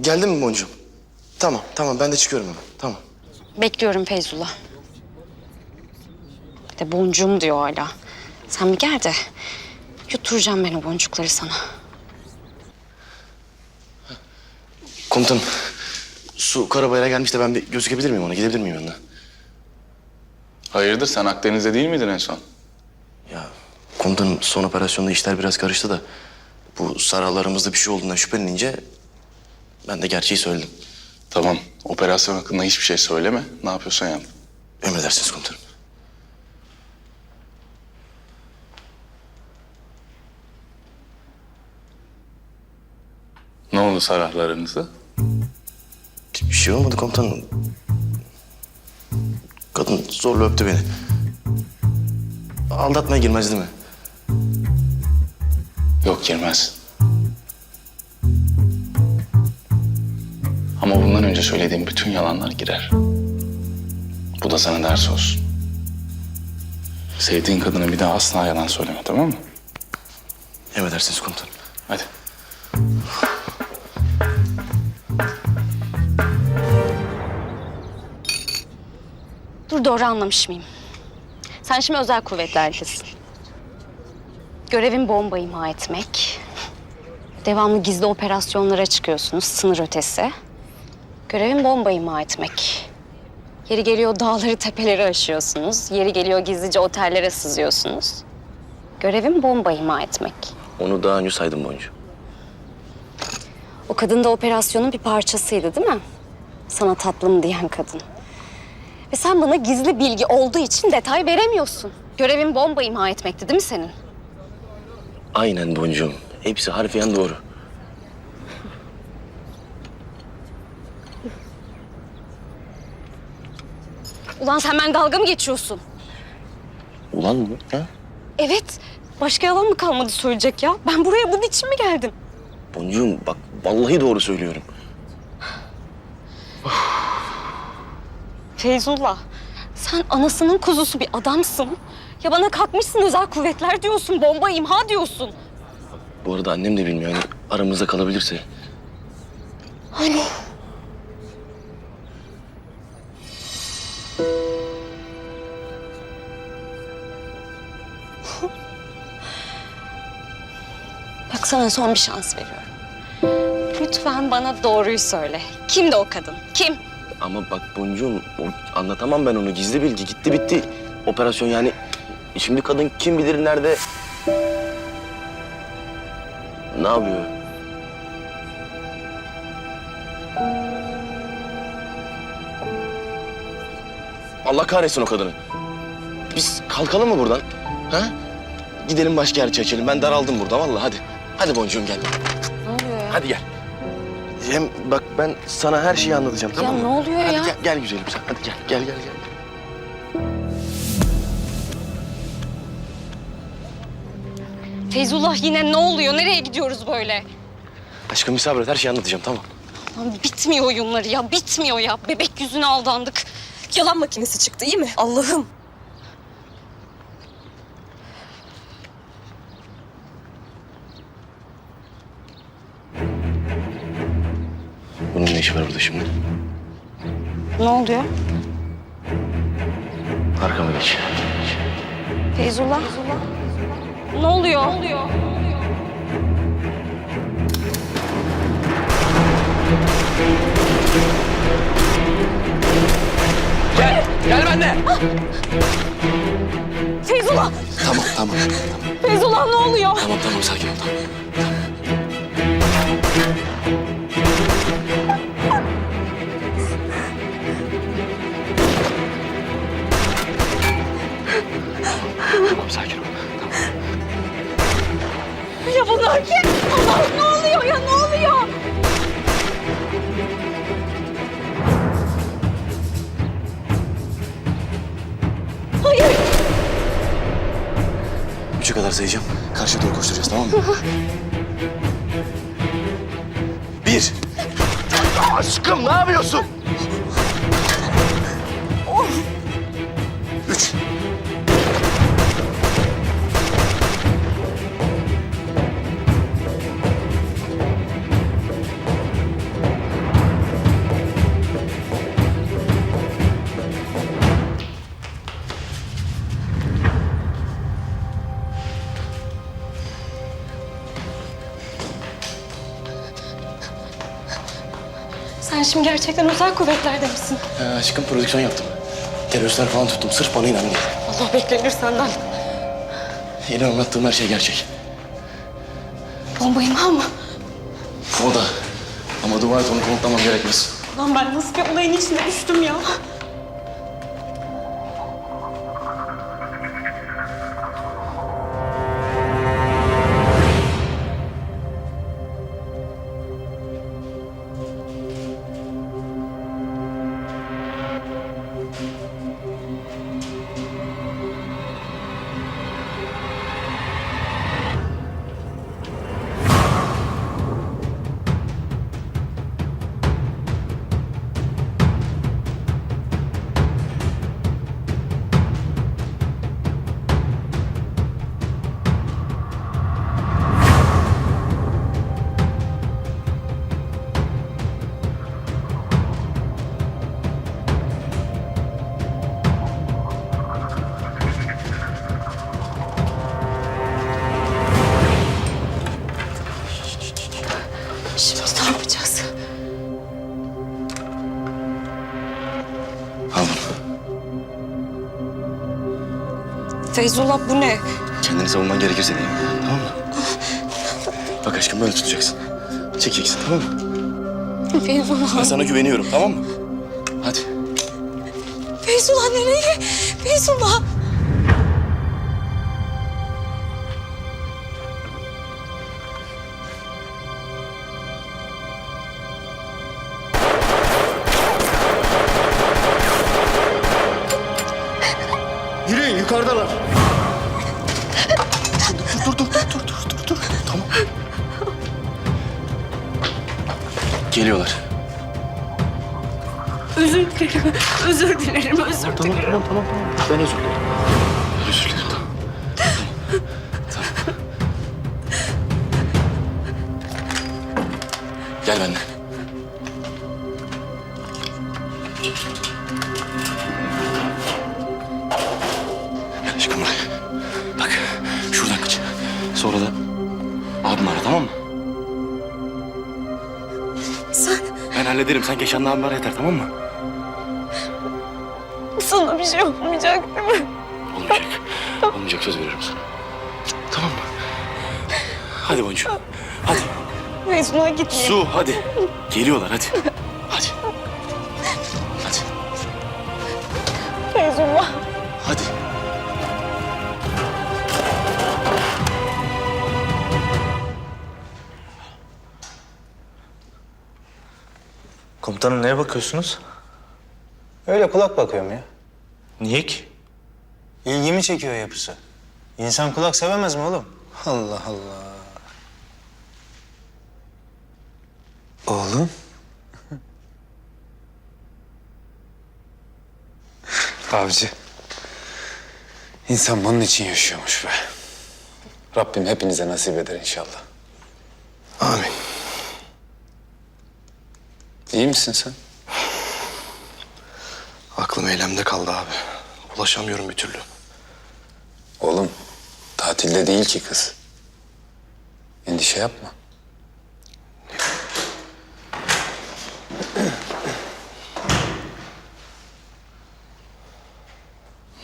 Geldin mi boncuğum? Tamam, tamam. Ben de çıkıyorum hemen. Tamam. Bekliyorum Feyzullah. Bir de boncuğum diyor hala. Sen bir gel de yutturacağım ben o boncukları sana. Komutanım, su Karabayır'a gelmiş de ben bir gözükebilir miyim ona? Gidebilir miyim yanına? Hayırdır sen Akdeniz'de değil miydin en son? Ya komutanım son operasyonda işler biraz karıştı da... ...bu saraylarımızda bir şey olduğundan şüphelenince... ...ben de gerçeği söyledim. Tamam operasyon hakkında hiçbir şey söyleme. Ne yapıyorsan yap. Emredersiniz komutanım. Ne oldu sarahlarınızda? Bir şey olmadı komutanım. Kadın zorla öptü beni. Aldatmaya girmez değil mi? Yok girmez. Ama bundan önce söylediğim bütün yalanlar girer. Bu da sana ders olsun. Sevdiğin kadına bir daha asla yalan söyleme tamam mı? Emredersiniz komutanım. Hadi. Dur doğru anlamış mıyım? Sen şimdi özel kuvvetlerdesin. Görevin bomba imha etmek. Devamlı gizli operasyonlara çıkıyorsunuz sınır ötesi. Görevin bomba imha etmek. Yeri geliyor dağları tepeleri aşıyorsunuz. Yeri geliyor gizlice otellere sızıyorsunuz. Görevin bomba imha etmek. Onu daha önce saydım boncuğum. O kadın da operasyonun bir parçasıydı değil mi? Sana tatlım diyen kadın. Ve sen bana gizli bilgi olduğu için detay veremiyorsun. Görevin bomba imha etmekti değil mi senin? Aynen boncuğum. Hepsi harfiyen doğru. Ulan sen ben dalga mı geçiyorsun? Ulan mı? Ha? Evet. Başka yalan mı kalmadı söyleyecek ya? Ben buraya bunun için mi geldim? Boncuğum bak vallahi doğru söylüyorum. Feyzullah, sen anasının kuzusu bir adamsın. Ya bana kalkmışsın özel kuvvetler diyorsun, bomba imha diyorsun. Bu arada annem de bilmiyor. Hani aramızda kalabilirse. Hani? Sana son bir şans veriyorum. Lütfen bana doğruyu söyle. Kimdi o kadın? Kim? Ama bak boncuğum anlatamam ben onu. Gizli bilgi gitti bitti. Operasyon yani. Şimdi kadın kim bilir nerede. Ne yapıyor? Allah kahretsin o kadını. Biz kalkalım mı buradan? Ha? Gidelim başka yer çekelim. Ben daraldım burada vallahi hadi. Hadi boncuğum gel. Ne oluyor ya? Hadi gel. Hem bak ben sana her şeyi anlatacağım tamam mı? ne oluyor Hadi ya? Gel, gel güzelim sen. Hadi gel gel gel gel. Feyzullah yine ne oluyor? Nereye gidiyoruz böyle? Aşkım bir sabret her şeyi anlatacağım tamam. Lan bitmiyor oyunları ya, bitmiyor ya. Bebek yüzüne aldandık. Yalan makinesi çıktı iyi mi? Allah'ım. Oluyor? Arkama geç. Feyzullah. Ne oluyor? Ne oluyor? Gel, gel benimle. Feyzullah! Tamam, tamam. Feyzullah ne oluyor? Tamam, tamam, sakin ol. Tamam. Tamam, Kim? Allah'ım ne oluyor ya ne oluyor? Hayır. Üçe kadar sayacağım. Karşıya doğru koşturacağız tamam mı? Bir. Aşkım ne yapıyorsun? Sen şimdi gerçekten özel kuvvetlerde misin? Ha, aşkım prodüksiyon yaptım. Teröristler falan tuttum. Sırf bana inan diye. Allah beklenir senden. Yine anlattığım her şey gerçek. Bomba imha mı? O da. Ama dua et onu kanıtlamam gerekmez. Lan ben nasıl bir olayın içine düştüm ya? Şimdi ne yapacağız? Al bunu. Feyzullah bu ne? Kendini savunman gerekirse diyeyim. Tamam mı? Bak aşkım böyle tutacaksın. Çekeceksin tamam mı? Feyzullah. Ben sana güveniyorum tamam mı? Hadi. Feyzullah nereye? Feyzullah. Yürüyün yukarıdalar. Dur dur dur dur dur dur dur dur. Tamam. Geliyorlar. Özür dilerim. Özür dilerim. Özür Tamam dilerim. tamam tamam tamam. Ben özür dilerim. Özür dilerim tamam. Tamam. Gel benimle. Hallederim. Sen Keşan'la ara yeter tamam mı? sana bir şey olmayacak değil mi? Olmayacak. Olmayacak söz veriyorum sana. Tamam mı? Hadi boncuğum. Hadi. Feyzullah gitmeyin. Su hadi. Geliyorlar. Hadi. Komutanım neye bakıyorsunuz? Öyle kulak bakıyorum ya. Niye ki? İlgimi çekiyor yapısı. İnsan kulak sevemez mi oğlum? Allah Allah. Oğlum. Avcı. İnsan bunun için yaşıyormuş be. Rabbim hepinize nasip eder inşallah. Amin. İyi misin sen? Aklım eylemde kaldı abi. Ulaşamıyorum bir türlü. Oğlum, tatilde değil ki kız. Endişe yapma.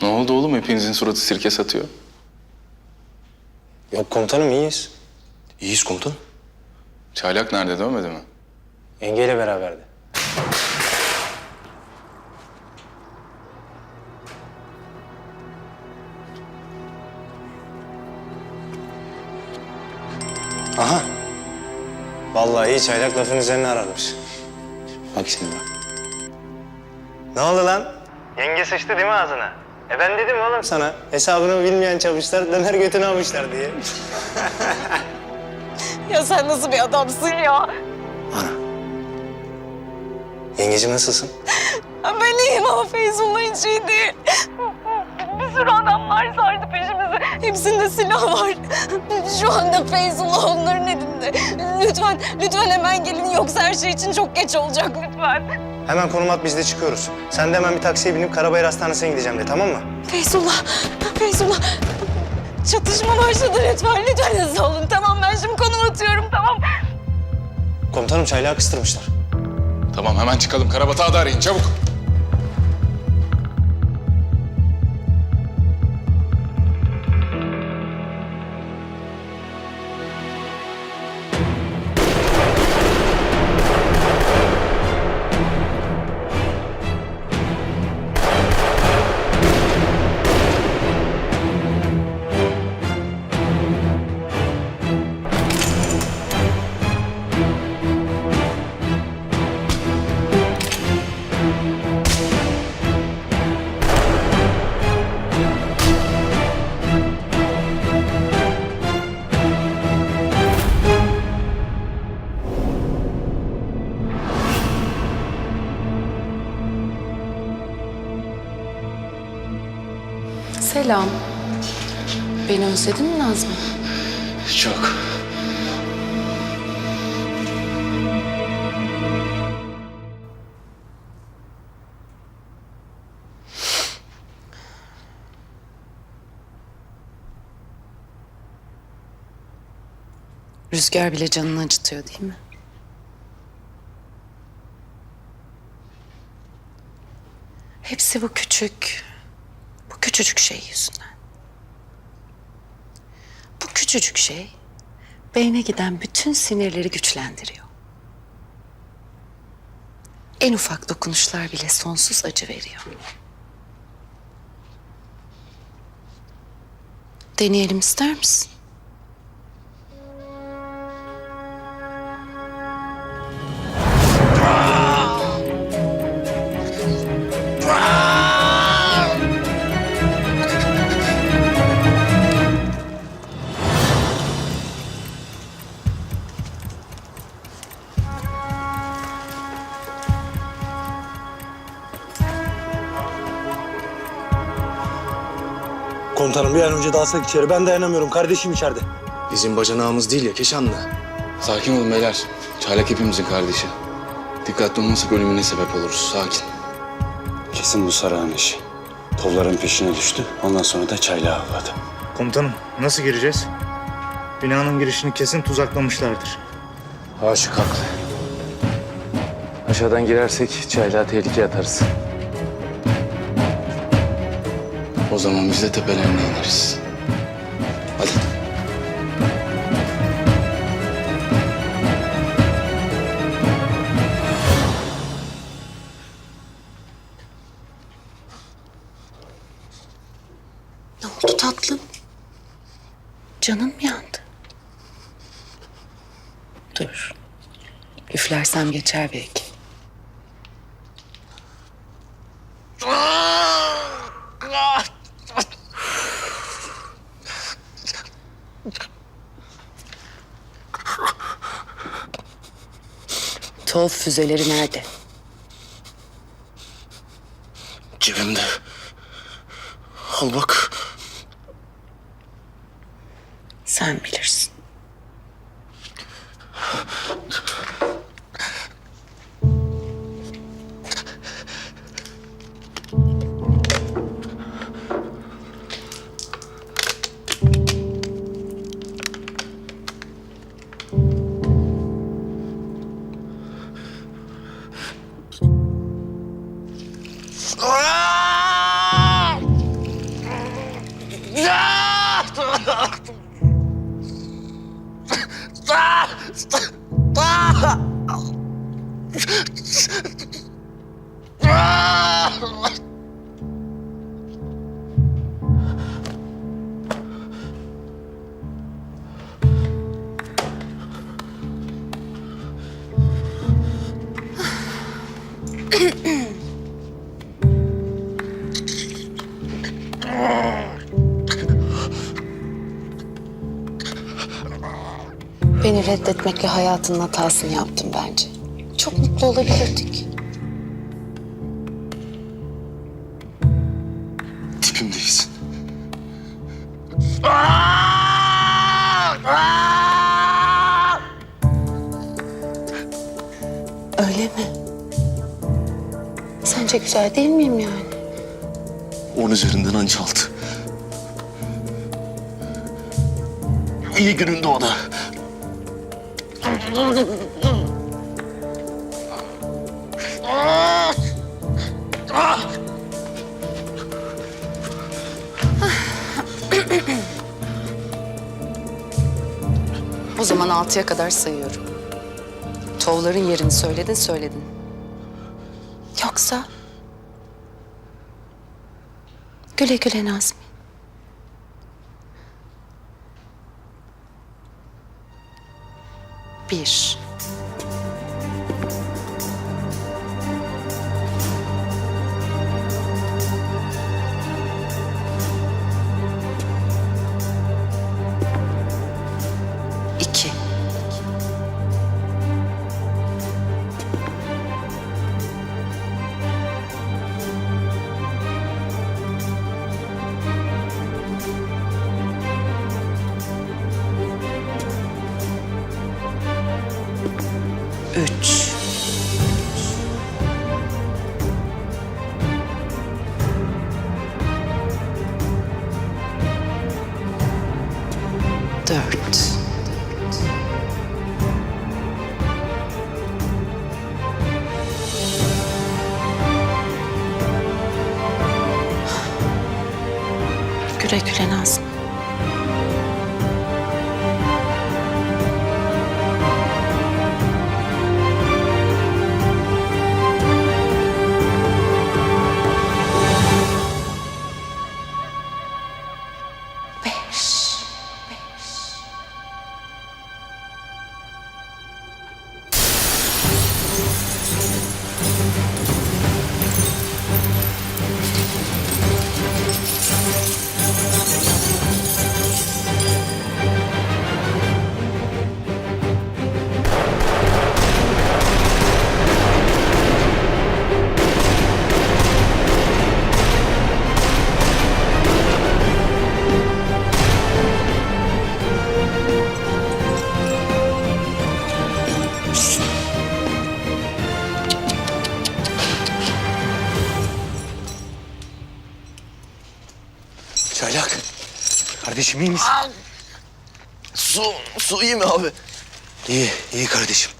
Ne oldu oğlum? Hepinizin suratı sirke satıyor. Yok komutanım iyiyiz. İyiyiz komutan. Çaylak nerede dönmedi mi? Yengeyle beraberdi. Aha. Vallahi iyi çaylak lafın üzerine ararmış. Bak şimdi bak. Ne oldu lan? Yenge sıçtı değil mi ağzına? E ben dedim oğlum sana. Hesabını bilmeyen çavuşlar döner götünü almışlar diye. Ya sen nasıl bir adamsın ya? Yengeci nasılsın? Ben iyiyim ama Feyzullah hiç iyi değil. Bir sürü adamlar sardı peşimizi. Hepsinde silah var. Şu anda Feyzullah onların elinde. Lütfen, lütfen hemen gelin yoksa her şey için çok geç olacak lütfen. Hemen konum at biz de çıkıyoruz. Sen de hemen bir taksiye binip Karabayır Hastanesi'ne gideceğim de tamam mı? Feyzullah, Feyzullah. Çatışma başladı lütfen, lütfen hızlı olun. Tamam ben şimdi konum atıyorum tamam. Komutanım çaylağı kıstırmışlar. Tamam hemen çıkalım. Karabatağ'ı da arayın çabuk. Selam. Beni özledin mi Nazmi? Çok. Rüzgar bile canını acıtıyor değil mi? Hepsi bu küçük, küçücük şey yüzünden. Bu küçücük şey beyne giden bütün sinirleri güçlendiriyor. En ufak dokunuşlar bile sonsuz acı veriyor. Deneyelim ister misin? Komutanım bir an önce dalsak içeri. Ben dayanamıyorum. Kardeşim içeride. Bizim bacanağımız değil ya Keşanlı. Sakin olun beyler. Çaylak hepimizin kardeşi. Dikkatli olmasak ölümüne sebep oluruz. Sakin. Kesin bu Sarıhan işi. Tolların peşine düştü. Ondan sonra da çaylağı avladı. Komutanım nasıl gireceğiz? Binanın girişini kesin tuzaklamışlardır. Aşık haklı. Aşağıdan girersek çaylağı tehlikeye atarız. O zaman biz de tepelerine ineriz. Hadi. Ne oldu tatlım? Canın mı yandı? Dur. Üflersem geçer belki. Tuhaf füzeleri nerede? Cebimde. Al bak. Sen bilirsin. Reddetmekle hayatının hatasını yaptım bence. Çok mutlu olabilirdik. Tipimdeyiz. Öyle mi? Sence güzel değil miyim yani? On üzerinden anca altı. İyi gününde o da. O zaman altıya kadar sayıyorum. Tovların yerini söyledin söyledin. Yoksa... Güle güle Nazmi. Bir. Üç. Çaylak. Kardeşim iyi misin? Su, su iyi mi abi? İyi, iyi kardeşim.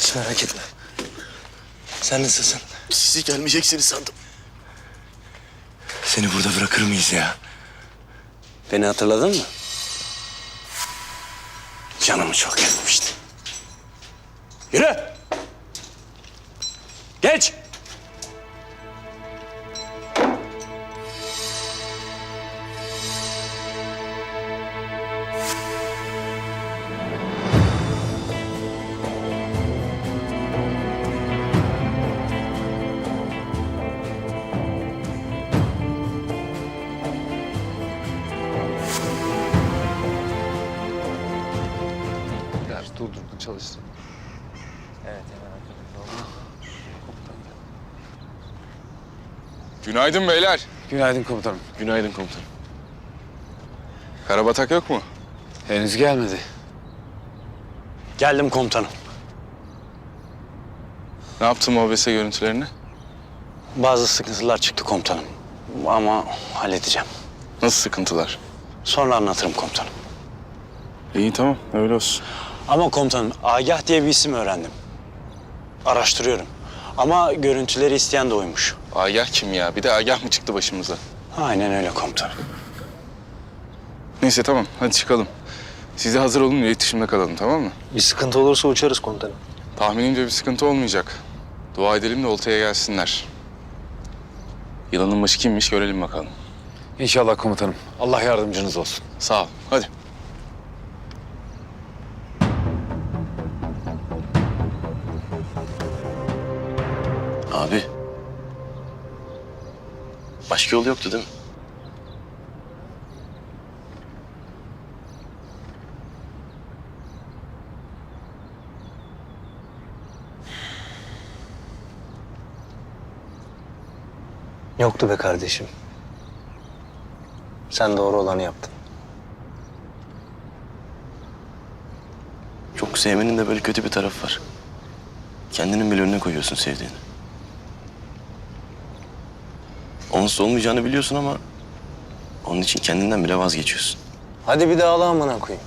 Sen merak etme. Sen nasılsın? Siz gelmeyeceksiniz sandım. Seni burada bırakır mıyız ya? Beni hatırladın mı? Canımı çok yakmıştı. Yürü! Geç! Durdurdun çalıştın. Günaydın beyler. Günaydın komutanım. Günaydın komutanım. Karabatak yok mu? Henüz gelmedi. Geldim komutanım. Ne yaptın OBS görüntülerini? Bazı sıkıntılar çıktı komutanım. Ama halledeceğim. Nasıl sıkıntılar? Sonra anlatırım komutanım. İyi tamam öyle olsun. Ama komutanım Agah diye bir isim öğrendim. Araştırıyorum. Ama görüntüleri isteyen de oymuş. Agah kim ya? Bir de Agah mı çıktı başımıza? Aynen öyle komutanım. Neyse tamam hadi çıkalım. Siz de hazır olun iletişimde kalalım tamam mı? Bir sıkıntı olursa uçarız komutanım. Tahminimce bir sıkıntı olmayacak. Dua edelim de oltaya gelsinler. Yılanın başı kimmiş görelim bakalım. İnşallah komutanım. Allah yardımcınız olsun. Sağ ol. Hadi. Abi. Başka yol yoktu değil mi? Yoktu be kardeşim. Sen doğru olanı yaptın. Çok sevmenin de böyle kötü bir tarafı var. Kendinin bile önüne koyuyorsun sevdiğini. Onsuz olmayacağını biliyorsun ama... ...onun için kendinden bile vazgeçiyorsun. Hadi bir daha ağla amına koyayım.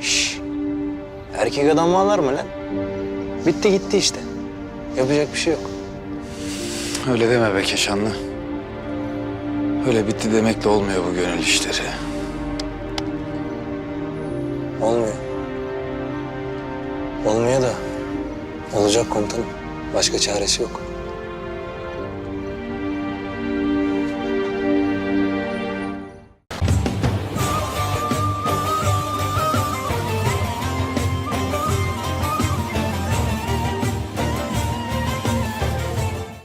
Şş. Erkek adam ağlar mı lan? Bitti gitti işte. Yapacak bir şey yok. Öyle deme be Keşanlı. Öyle bitti demekle olmuyor bu gönül işleri. Olmuyor. Olmuyor da olacak komutanım. Başka çaresi yok.